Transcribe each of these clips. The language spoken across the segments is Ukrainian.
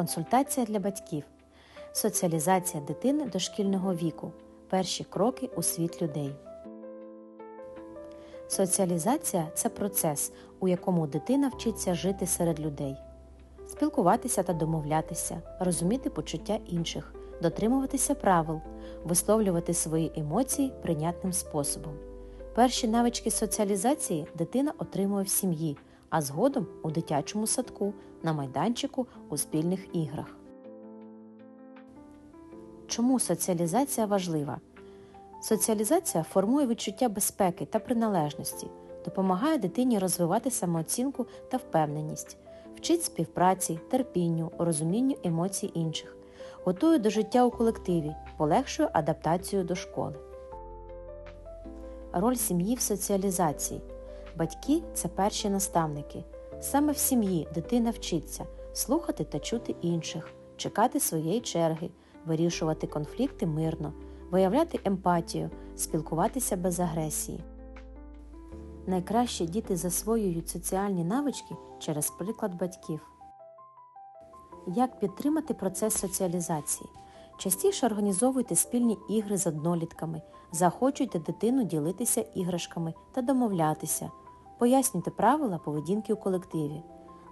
Консультація для батьків. Соціалізація дитини дошкільного віку. Перші кроки у світ людей. Соціалізація це процес, у якому дитина вчиться жити серед людей, спілкуватися та домовлятися, розуміти почуття інших, дотримуватися правил, висловлювати свої емоції прийнятним способом. Перші навички соціалізації дитина отримує в сім'ї, а згодом у дитячому садку, на майданчику у спільних іграх. Чому соціалізація важлива? Соціалізація формує відчуття безпеки та приналежності, допомагає дитині розвивати самооцінку та впевненість, вчить співпраці, терпінню, розумінню емоцій інших, готує до життя у колективі, полегшує адаптацію до школи. Роль сім'ї в соціалізації. Батьки це перші наставники. Саме в сім'ї дитина вчиться слухати та чути інших, чекати своєї черги, вирішувати конфлікти мирно, виявляти емпатію, спілкуватися без агресії. Найкраще діти засвоюють соціальні навички через приклад батьків. Як підтримати процес соціалізації? Частіше організовуйте спільні ігри з однолітками, заохочуйте дитину ділитися іграшками та домовлятися, пояснюйте правила поведінки у колективі,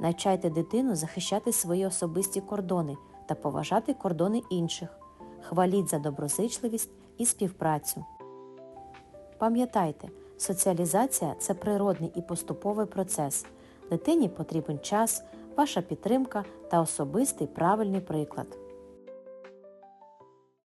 навчайте дитину захищати свої особисті кордони та поважати кордони інших, хваліть за доброзичливість і співпрацю. Пам'ятайте, соціалізація це природний і поступовий процес. Дитині потрібен час, ваша підтримка та особистий правильний приклад.